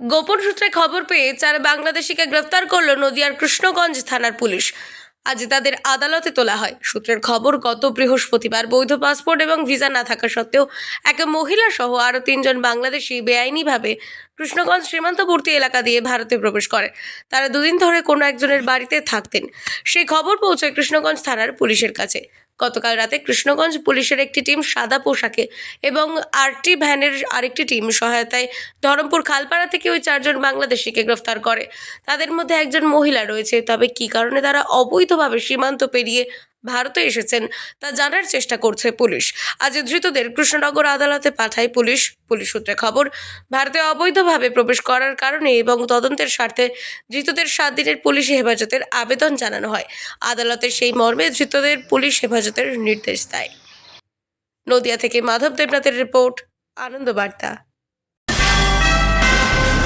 গোপন সূত্রে খবর পেয়ে চার বাংলাদেশিকে গ্রেফতার করল নদিয়ার কৃষ্ণগঞ্জ থানার পুলিশ। আজ তাদের আদালতে তোলা হয়। সূত্রের খবর, গত বৃহস্পতিবার বৈধ পাসপোর্ট এবং ভিসা না থাকা সত্ত্বেও এক মহিলা সহ আরও তিনজন বাংলাদেশি বেআইনিভাবে কৃষ্ণগঞ্জ সীমান্তবর্তী এলাকা দিয়ে ভারতে প্রবেশ করে। তারা দুদিন ধরে কোনো একজনের বাড়িতে থাকতেন। সেই খবর পৌঁছয় কৃষ্ণগঞ্জ থানার পুলিশের কাছে। গতকাল রাতে কৃষ্ণগঞ্জ পুলিশের একটি টিম সাদা পোশাকে এবং আরটি ভ্যানের আরেকটি টিম সহায়তায় ধরমপুর খালপাড়া থেকে ওই চারজন বাংলাদেশিকে গ্রেফতার করে। তাদের মধ্যে একজন মহিলা রয়েছে, তবে কি কারণে তারা অবৈধভাবে সীমান্ত পেরিয়ে ভারতে এসেছেন তা জানার চেষ্টা করছে পুলিশ। আজ ধৃতদের কৃষ্ণনগর আদালতে পাঠায় পুলিশ। পুলিশ সূত্রে খবর, ভারতে অবৈধভাবে প্রবেশ করার কারণে এবং তদন্তের স্বার্থে ধৃতদের সাত দিনের পুলিশ হেফাজতের আবেদন জানানো হয়। আদালতের সেই মর্মে ধৃতদের পুলিশ হেফাজতের নির্দেশ দেয়। নদিয়া থেকে মাধব দেবনাথের রিপোর্ট আনন্দ বার্তা